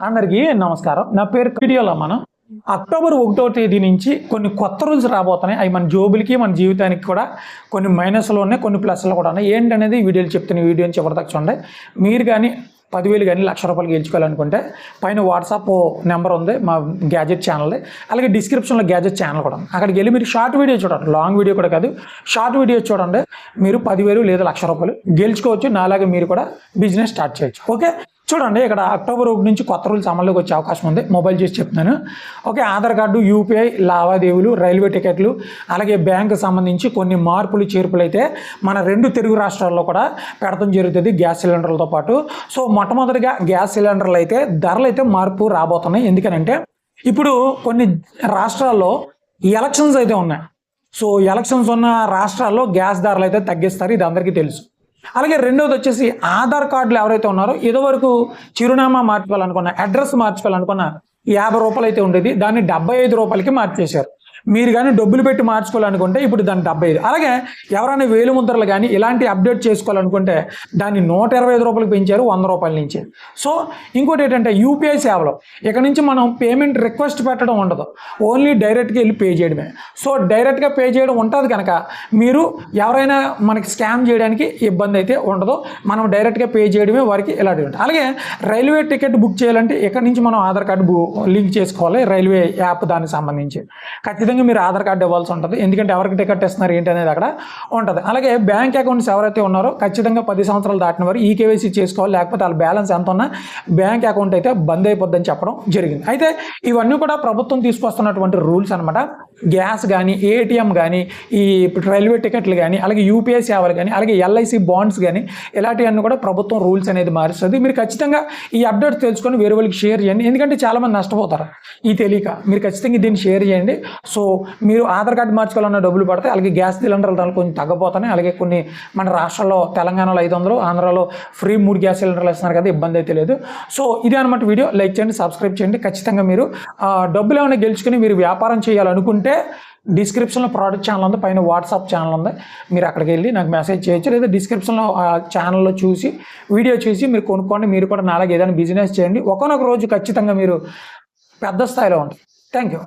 అందరికీ నమస్కారం. నా పేరు వీడియోలో మనం అక్టోబర్ ఒకటో తేదీ నుంచి కొన్ని కొత్త రూల్స్ రాబోతున్నాయి. అవి మన జోబులకి మన జీవితానికి కూడా కొన్ని మైనస్లు ఉన్నాయి కొన్ని ప్లస్లు కూడా ఉన్నాయి. ఏంటనేది వీడియోలు చెప్తున్న వీడియోని చివరిదాకా చూడండి. మీరు కానీ పదివేలు కానీ లక్ష రూపాయలు గెలుచుకోవాలనుకుంటే పైన వాట్సాప్ నెంబర్ ఉంది మా గ్యాజెట్ ఛానల్ది. అలాగే డిస్క్రిప్షన్లో గ్యాజెట్ ఛానల్ కూడా ఉంది. అక్కడికి వెళ్ళి మీరు షార్ట్ వీడియో చూడండి. లాంగ్ వీడియో కూడా కాదు షార్ట్ వీడియో చూడండి. మీరు పదివేలు లేదా లక్ష రూపాయలు గెలుచుకోవచ్చు. నాలాగే మీరు కూడా బిజినెస్ స్టార్ట్ చేయొచ్చు. ఓకే? చూడండి ఇక్కడ అక్టోబర్ ఒకటి నుంచి కొత్త రూల్స్ అమల్లోకి వచ్చే అవకాశం ఉంది. మొబైల్ చేసి చెప్తున్నాను. ఓకే ఆధార్ కార్డు యూపీఐ లావాదేవీలు రైల్వే టికెట్లు అలాగే బ్యాంకు సంబంధించి కొన్ని మార్పులు చేర్పులు అయితే మన రెండు తెలుగు రాష్ట్రాల్లో కూడా పెడతం జరుగుతుంది గ్యాస్ సిలిండర్లతో పాటు. సో మొట్టమొదటిగా గ్యాస్ సిలిండర్లు అయితే ధరలు అయితే మార్పు రాబోతున్నాయి. ఎందుకనంటే ఇప్పుడు కొన్ని రాష్ట్రాల్లో ఎలక్షన్స్ అయితే ఉన్నాయి. సో ఎలక్షన్స్ ఉన్న రాష్ట్రాల్లో గ్యాస్ ధరలు అయితే తగ్గిస్తారు. ఇది అందరికీ తెలుసు. అలాగే రెండోది వచ్చేసి ఆధార్ కార్డులు ఎవరైతే ఉన్నారో ఇదివరకు చిరునామా మార్చుకోవాలనుకున్న అడ్రస్ మార్చుకోవాలనుకున్న యాభై రూపాయలు అయితే ఉండేది. దాన్ని డెబ్బై ఐదు రూపాయలకి మార్చేశారు. మీరు కానీ డబ్బులు పెట్టి మార్చుకోవాలనుకుంటే ఇప్పుడు దాని డెబ్బై ఐదు. అలాగే ఎవరైనా వేలు ముద్రలు కానీ ఇలాంటి అప్డేట్ చేసుకోవాలనుకుంటే దాన్ని నూట ఇరవై ఐదు రూపాయలకు పెంచారు వంద రూపాయల నుంచి. సో ఇంకోటి ఏంటంటే యూపీఐ సేవలో. ఇక్కడ నుంచి మనం పేమెంట్ రిక్వెస్ట్ పెట్టడం ఉండదు. ఓన్లీ డైరెక్ట్గా వెళ్ళి పే చేయడమే. సో డైరెక్ట్గా పే చేయడం ఉంటుంది కనుక మీరు ఎవరైనా మనకి స్కామ్ చేయడానికి ఇబ్బంది అయితే ఉండదు. మనం డైరెక్ట్గా పే చేయడమే వారికి ఇలాంటివి ఉంటాయి అలాగే రైల్వే టికెట్ బుక్ చేయాలంటే ఇక్కడ నుంచి మనం ఆధార్ కార్డు బు- లింక్ చేసుకోవాలి రైల్వే యాప్ దానికి సంబంధించి. ఖచ్చితంగా మీరు ఆధార్ కార్డు ఇవ్వాల్సి ఉంటుంది. ఎందుకంటే ఎవరికి టికెట్ ఇస్తున్నారు ఏంటి అనేది అక్కడ ఉంటుంది. అలాగే బ్యాంక్ అకౌంట్స్ ఎవరైతే ఉన్నారో ఖచ్చితంగా పది సంవత్సరాలు దాటిన వారు ఈ కేవైసీ చేసుకోవాలి. లేకపోతే వాళ్ళ బ్యాలెన్స్ ఎంత ఉన్నా బ్యాంక్ అకౌంట్ అయితే బంద్ అయిపోద్దని చెప్పడం జరిగింది. అయితే ఇవన్నీ కూడా ప్రభుత్వం తీసుకొస్తున్నటువంటి రూల్స్ అనమాట గ్యాస్ కానీ ఏటీఎం కానీ ఈ రైల్వే టికెట్లు కానీ అలాగే యూపీఐ సేవలు కానీ అలాగే ఎల్ఐసి బాండ్స్ కానీ ఇలాంటివన్నీ కూడా ప్రభుత్వం రూల్స్ అనేది మారుస్తుంది. మీరు ఖచ్చితంగా ఈ అప్డేట్స్ తెలుసుకొని వేరే వాళ్ళకి షేర్ చేయండి. ఎందుకంటే చాలామంది నష్టపోతారు. ఈ తెలియక మీరు ఖచ్చితంగా దీన్ని షేర్ చేయండి. సో మీరు ఆధార్ కార్డు మార్చుకోవాలన్న డబ్బులు పడతాయి అలాగే గ్యాస్ సిలిండర్ల ధరలు కొంచెం తగ్గపోతున్నాయి. అలాగే కొన్ని మన రాష్ట్రాల్లో తెలంగాణలో ఐదు వందలు ఆంధ్రాలో ఫ్రీ మూడు గ్యాస్ సిలిండర్లు ఇస్తున్నారు కదా ఇబ్బంది అయితే లేదు. సో ఇదే అనమాట వీడియో. లైక్ చేయండి సబ్స్క్రైబ్ చేయండి. ఖచ్చితంగా మీరు డబ్బులు ఏమైనా గెలుచుకుని మీరు వ్యాపారం చేయాలనుకుంటే డిస్క్రిప్షన్లో ప్రోడక్ట్ ఛానల్ ఉంది పైన వాట్సాప్ ఛానల్ ఉంది. మీరు అక్కడికి వెళ్ళి నాకు మెసేజ్ చేయొచ్చు. లేదా డిస్క్రిప్షన్లో ఛానల్లో చూసి వీడియో చూసి మీరు కొనుక్కోండి. మీరు కూడా నాలాగే ఏదైనా బిజినెస్ చేయండి. ఒకనొక రోజు ఖచ్చితంగా మీరు పెద్ద స్థాయిలో ఉంటుంది థ్యాంక్ యూ